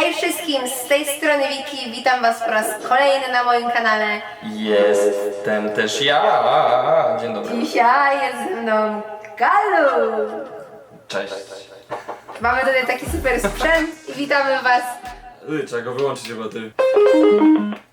Hej wszystkim, z tej strony Wiki, witam was po raz kolejny na moim kanale. Jestem też ja. Dzień dobry. Dzisiaj jest ze mną Galu. Cześć. Mamy tutaj taki super sprzęt i witamy was, Trzeba go wyłączyć chyba ty.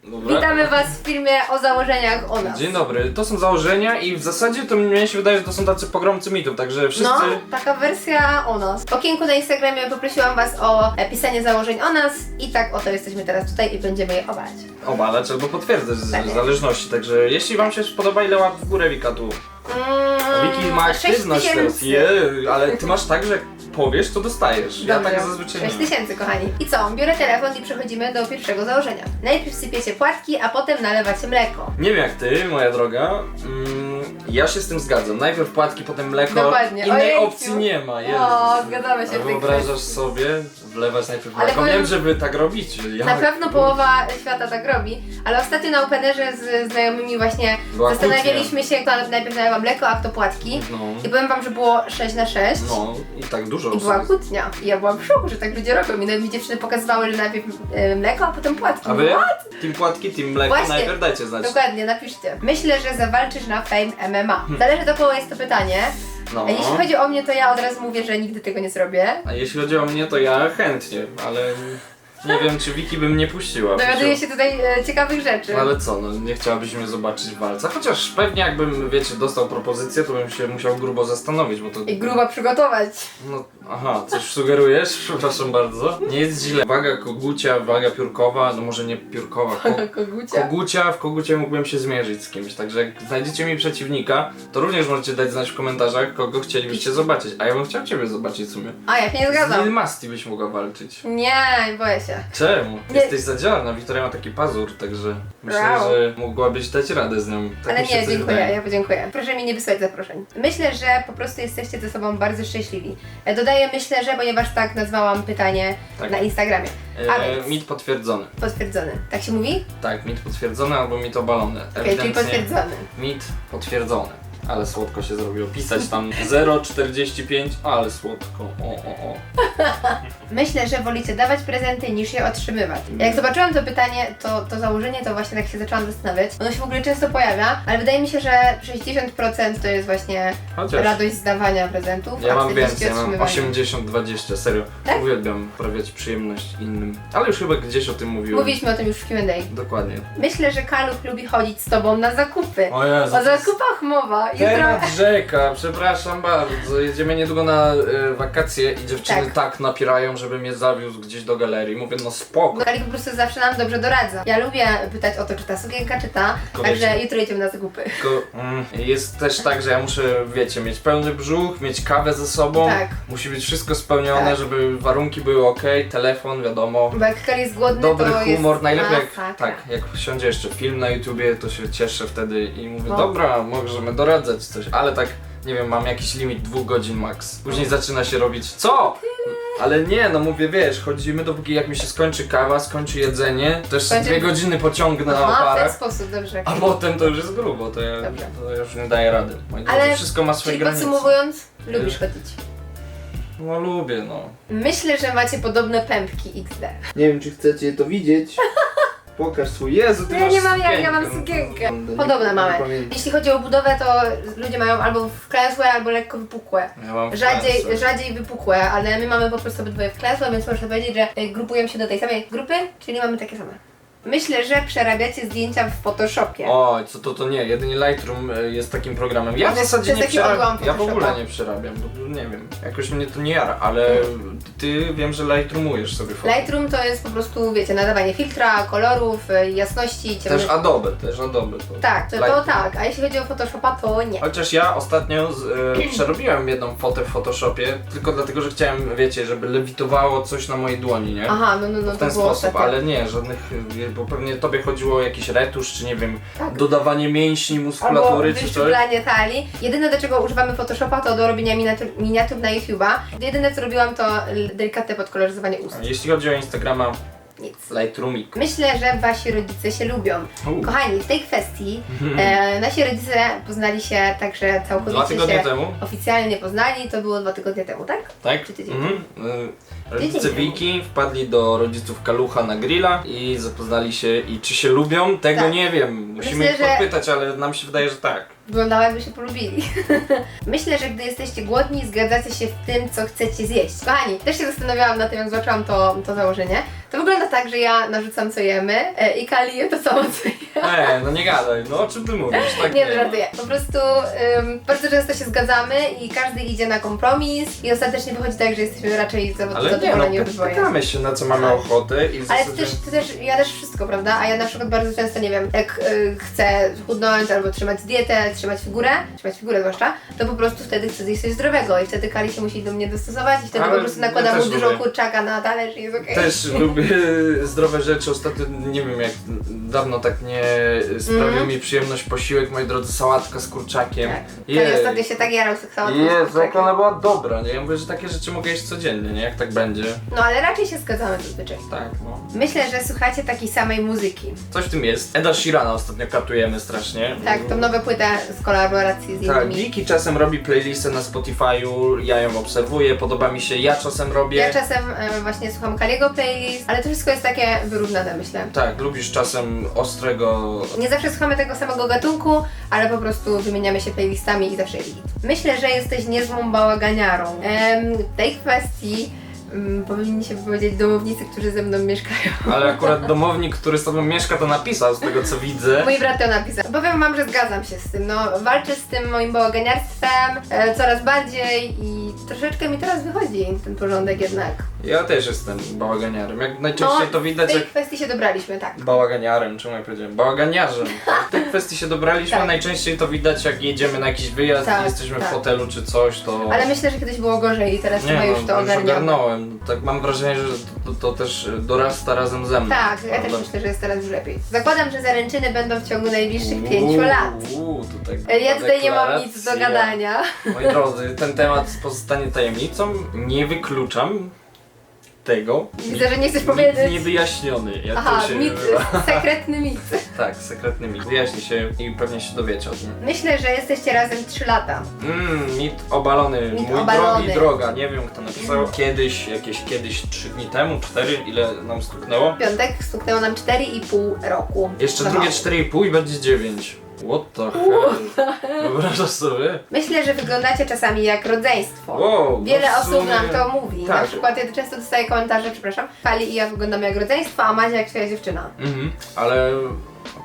Dobra. witamy was w filmie o założeniach o nas. Dzień dobry. To są założenia i w zasadzie to mnie się wydaje, że to są tacy pogromcy mitów, także wszyscy... No, taka wersja o nas. W okienku na Instagramie poprosiłam was o e, pisanie założeń o nas i tak oto jesteśmy teraz tutaj i będziemy je obalać. obalać albo potwierdzać z Tak. w zależności, także jeśli wam się spodoba, ile łap w górę Wika tu? Mm, Wiki ma sześć aktywność teraz. tysięcy. Je, ale ty masz tak, że jak powiesz, to dostajesz. Ja Dobra, tak zazwyczaj 6 nie. tysięcy, kochani. I co? Biorę telefon i przechodzimy do pierwszego założenia. Najpierw sypiecie płatki, a potem nalewacie mleko. Nie wiem jak ty, moja droga. Mm, ja się z tym zgadzam. Najpierw płatki, potem mleko. Dokładnie. Innej Ojejciu. opcji nie ma. Jezus. O, zgadzamy się A w tej wyobrażasz kwestii. sobie wlewać najpierw Ale mleko? powiem- Wiem, że wy tak. Ja... Na pewno połowa świata tak robi, ale ostatnio na Openerze z znajomymi właśnie Była zastanawialiśmy się, kto najpierw nalewa mleko, a kto płatki. No. I powiem wam, że było 6 na 6. No i tak dużo I była osób. kłótnia. I ja byłam w szoku, że tak ludzie robią. I nawet mi dziewczyny pokazywały, że najpierw e, mleko, a potem płatki. A wy? Team płatki, team mleko, Właśnie. najpierw dajcie znać. Dokładnie, napiszcie. Myślę, że zawalczysz na Fame MMA. Zależy do kogo jest to pytanie. No. A jeśli chodzi o mnie, to ja od razu mówię, że nigdy tego nie zrobię. A jeśli chodzi o mnie, to ja chętnie, ale nie wiem, czy Wiki by mnie puściła. Dowiaduję się tutaj e, ciekawych rzeczy. No ale co, no nie chciałabyś mnie zobaczyć w walce. Chociaż pewnie jakbym, wiecie, dostał propozycję, to bym się musiał grubo zastanowić, bo to... I grubo przygotować. No, aha, coś sugerujesz? Przepraszam bardzo. Nie jest źle. Waga kogucia, waga piórkowa, no może nie piórkowa, ko Kogucia. kogucia, w kogucie mógłbym się zmierzyć z kimś, także jak znajdziecie mi przeciwnika, to również możecie dać znać w komentarzach, kogo chcielibyście zobaczyć, a ja bym chciał ciebie zobaczyć w sumie. A, ja się nie Z Lil zgadzam. Masti byś mogła walczyć. Nie, boję się. Czemu? Nie. Jesteś zadziorna, Wiktoria ma taki pazur, także myślę, Wow. że mogłabyś dać radę z nią. Tak Ale mi się nie, coś dziękuję, wydaje. ja podziękuję. Proszę mi nie wysłać zaproszeń. Myślę, że po prostu jesteście ze sobą bardzo szczęśliwi. E, Dodaję myślę, że ponieważ tak nazwałam pytanie Tak. na Instagramie. A E, więc mit potwierdzony. potwierdzony. Tak się mówi? Tak, mit potwierdzony albo mit obalony. Okej, czyli Ewidentnie potwierdzony. Mit potwierdzony. Ale słodko się zrobiło. Pisać tam 0,45, ale słodko. O, o, o. Myślę, że wolicie dawać prezenty niż je otrzymywać. Jak zobaczyłam to pytanie, to, to założenie, to właśnie tak się zaczęłam zastanawiać. Ono się w ogóle często pojawia, ale wydaje mi się, że 60% to jest właśnie Chociaż radość z dawania prezentów, ja a mam 40 więcej, ja mam otrzymywania. 80-20, serio. Tak? Uwielbiam sprawiać przyjemność innym. Ale już chyba gdzieś o tym mówiłem. Mówiliśmy o tym już w Q&A. Dokładnie. Myślę, że Kaluch lubi chodzić z tobą na zakupy. O Jezu. O zakupach mowa. Jutro... Temat rzeka, przepraszam bardzo. Jedziemy niedługo na y, wakacje i dziewczyny Tak. tak. napierają, żeby mnie zawiózł gdzieś do galerii. Mówię, no spoko. No, Kalik po prostu zawsze nam dobrze doradza. Ja lubię pytać o to, czy ta sukienka, czy ta. Koniecznie. Także jutro idziemy na zakupy. Tylko mm, jest też tak, że ja muszę, wiecie, mieć pełny brzuch, mieć kawę ze sobą. Tak. Musi być wszystko spełnione, Tak. żeby warunki były ok, telefon, wiadomo. Bo jak Kali jest głodny, Dobry to humor, jest najlepiej jak, masakra. tak, jak siądzie jeszcze film na YouTubie, to się cieszę wtedy i mówię, No. dobra, możemy doradzać coś, ale tak, nie wiem, mam jakiś limit dwóch godzin max. Później zaczyna się robić, co? Ale nie, no mówię, wiesz, chodzimy dopóki jak mi się skończy kawa, skończy jedzenie, też Skończy- dwie godziny pociągnę na Aha, w ten oparach. sposób, dobrze. A potem to już jest grubo, to ja, to ja już nie daję rady. Moi Ale- drodzy, wszystko ma swoje Czyli granice. podsumowując, lubisz chodzić. No lubię, no. Myślę, że macie podobne pępki XD. Nie wiem, czy chcecie to widzieć. Pokaż swój. Jezu, ty No ja masz nie mam jak, ja sukienkę. mam sukienkę. No, nie- Podobne nie mamy. pamiętam. Jeśli chodzi o budowę, to ludzie mają albo wklęsłe, albo lekko wypukłe. Ja mam Rzadziej, rzadziej wypukłe, ale my mamy po prostu obydwoje wklęsłe, więc można powiedzieć, że y, grupujemy się do tej samej grupy, czyli mamy takie same. Myślę, że przerabiacie zdjęcia w Photoshopie. Oj, co to to nie, jedynie Lightroom y, jest takim programem. Ja To w jest- zasadzie to jest nie taki przerabiam. odłam Ja w ogóle Photoshopa. nie przerabiam, bo nie wiem. Jakoś mnie to nie jara, ale ty wiem, że Lightroomujesz sobie foto. Lightroom to jest po prostu, wiecie, nadawanie filtra, kolorów, y, jasności, ciemności. Też Adobe, też Adobe. To. Tak, to, to Lightroom. tak, a jeśli chodzi o Photoshopa, to nie. Chociaż ja ostatnio z, e, przerobiłem jedną fotę w Photoshopie, tylko dlatego, że chciałem, wiecie, żeby lewitowało coś na mojej dłoni, nie? Aha, no, no, no, w to ten było sposób, ale nie, żadnych, e, bo pewnie tobie chodziło o jakiś retusz, czy nie wiem, Tak. dodawanie mięśni, Albo muskulatury, czy coś. wyszczuplanie talii. Jedyne do czego używamy Photoshopa to do robienia miniatur, miniatur na YouTube'a. Jedyne co robiłam to l- delikatne podkoloryzowanie ust. Jeśli chodzi o Instagrama, Nic. Lightroomik. Myślę, że wasi rodzice się lubią. U. Kochani, w tej kwestii e, nasi rodzice poznali się także całkowicie Dwa tygodnie się temu. oficjalnie poznali, to było dwa tygodnie temu, tak? Tak? Czy tydzień Mhm. Y, Rodzice Tydzień temu. Wiki wpadli do rodziców Kalucha na grilla i zapoznali się i czy się lubią, tego Tak. nie wiem. Musimy Myślę, ich że- podpytać, ale nam się wydaje, że tak. Wyglądało jakby się polubili. Myślę, że gdy jesteście głodni, zgadzacie się w tym, co chcecie zjeść. Kochani, też się zastanawiałam na tym, jak zobaczyłam to, to założenie. To wygląda tak, że ja narzucam co jemy e, i Kali je to samo co ja. E, no nie gadaj, no o czym ty mówisz? Tak Nie, żartuję. Po prostu ym, bardzo często się zgadzamy i każdy idzie na kompromis i ostatecznie wychodzi tak, że jesteśmy raczej za- Ale nie, no zadowoleni obydwoje. pytamy się na co mamy Tak. ochotę i w Ale zasadzie... ty też, ty też, ja też wszystko, prawda? A ja na przykład bardzo często, nie wiem, jak y, chcę chudnąć albo trzymać dietę, trzymać figurę, trzymać figurę zwłaszcza, to po prostu wtedy chcę zjeść coś zdrowego i wtedy Kali się musi do mnie dostosować i wtedy Ale po prostu ja nakładam mu też dużo lubię. kurczaka na talerz i jest okej. Też lubię zdrowe rzeczy. Ostatnio nie wiem jak dawno tak nie sprawił Mhm. mi przyjemność posiłek, moi drodzy, sałatka z kurczakiem. Tak. Kali ostatnio się tak jarał z Jezu, jak ona była dobra, nie? Ja mówię, że takie rzeczy mogę jeść codziennie, nie? Jak tak będzie. No ale raczej się zgadzamy zazwyczaj. Tak, no. Myślę, że słuchacie takiej samej muzyki. Coś w tym jest. Eda Shirana ostatnio katujemy strasznie. Tak, tą nową płytę z kolaboracji z Tak, innymi. Czasem robi playlistę na Spotify'u, ja ją obserwuję, podoba mi się, ja czasem robię. Ja czasem e, właśnie słucham Kaliego playlist, ale to wszystko jest takie wyrównane, myślę. Tak, lubisz czasem ostrego... Nie zawsze słuchamy tego samego gatunku, ale po prostu wymieniamy się playlistami i zawsze git. Myślę, że jesteś niezłą bałaganiarą. Em, w tej kwestii mm, powinni się wypowiedzieć domownicy, którzy ze mną mieszkają. Ale akurat domownik, który z tobą mieszka, to napisał z tego co widzę. Mój brat to napisał. Powiem wam, że zgadzam się z tym. No, walczę z tym moim bałaganiarstwem e, coraz bardziej i troszeczkę mi teraz wychodzi ten porządek jednak. Ja też jestem bałaganiarem. Jak najczęściej No, to W widać, tej jak kwestii się dobraliśmy, tak. Bałaganiarem, czemu ja powiedziałem? Bałaganiarzem. W tej kwestii się dobraliśmy, Tak. najczęściej to widać jak jedziemy na jakiś wyjazd Tak, i jesteśmy tak. w hotelu czy coś, to... Ale myślę, że kiedyś było gorzej i teraz chyba no, już to ogarniamy. ogarnąłem. Tak mam wrażenie, że to, to też dorasta razem ze mną. Tak, ja też Prawda? myślę, że jest teraz już lepiej. Zakładam, że zaręczyny będą w ciągu najbliższych Uuu, pięciu lat. Uuu, tutaj E, Ja tutaj nie mam nic do deklaracja. gadania. Moi drodzy, ten temat pozostanie tajemnicą. Nie wykluczam tego. Widzę, że nie chcesz powiedzieć. Niewyjaśniony, jak Aha, to się mit, nazywa. sekretny mit. Tak, sekretny mit. Wyjaśni się i pewnie się dowiecie o tym. Myślę, że jesteście razem 3 lata. Mmm, mit obalony. Mit Mój obalony. drogi droga, nie wiem kto napisał. Kiedyś, jakieś kiedyś 3 dni temu, 4, ile nam stuknęło? W piątek stuknęło nam 4,5 roku. Jeszcze Za drugie mało. 4,5 i będzie 9. What the hell? Wyobrażasz sobie? Myślę, że wyglądacie czasami jak rodzeństwo. Wow, Wiele no w osób sumie- nam to mówi. Na Tak. przykład ja często dostaję komentarze, przepraszam, Kali i ja wyglądamy jak rodzeństwo, a Madzia jak twoja dziewczyna. Mhm, ale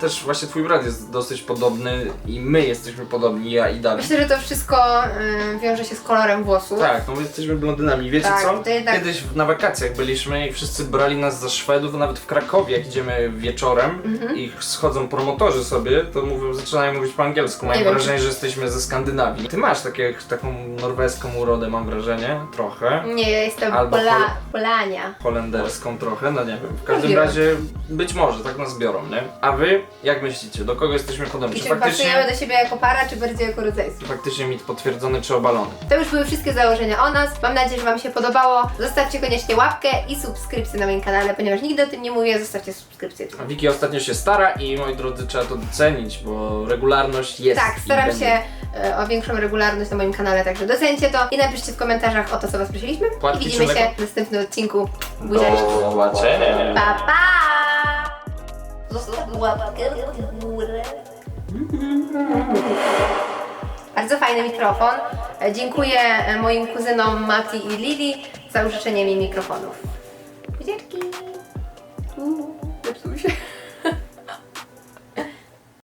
też właśnie twój brat jest dosyć podobny i my jesteśmy podobni, ja i Dawid. Myślę, że to wszystko y, wiąże się z kolorem włosów. Tak, no my jesteśmy blondynami. Wiecie Tak, co? to jednak- Kiedyś na wakacjach byliśmy i wszyscy brali nas za Szwedów, nawet w Krakowie, jak idziemy wieczorem Mhm. i schodzą promotorzy sobie, to mówią, zaczynają mówić po angielsku. Mają Nie wiem, wrażenie, że jesteśmy ze Skandynawii. Ty masz takie, taką norweską urodę, mam wrażenie, trochę. Nie, ja jestem Albo Pola, Polania. Holenderską trochę, no nie wiem. W każdym razie być może tak nas biorą, nie? A wy, jak myślicie, do kogo jesteśmy podobni? Czy czy pasujemy faktycznie, do siebie jako para, czy bardziej jako rodzeństwo? faktycznie mit potwierdzony czy obalony? To już były wszystkie założenia o nas. Mam nadzieję, że Wam się podobało. Zostawcie koniecznie łapkę i subskrypcję na moim kanale, ponieważ nigdy o tym nie mówię. Zostawcie subskrypcję. A Wiki ostatnio się stara i moi drodzy trzeba to docenić, bo regularność jest. Tak, i staram będzie. się e, o większą regularność na moim kanale, także docencie to i napiszcie w komentarzach o to, co Was prosiliśmy. Płatki I widzimy czy się w następnym odcinku. Buziaczki. Do zobaczenia. Pa, pa! Bardzo fajny mikrofon. E, Dziękuję e, moim kuzynom Mati i Lili za użyczenie mi mikrofonów.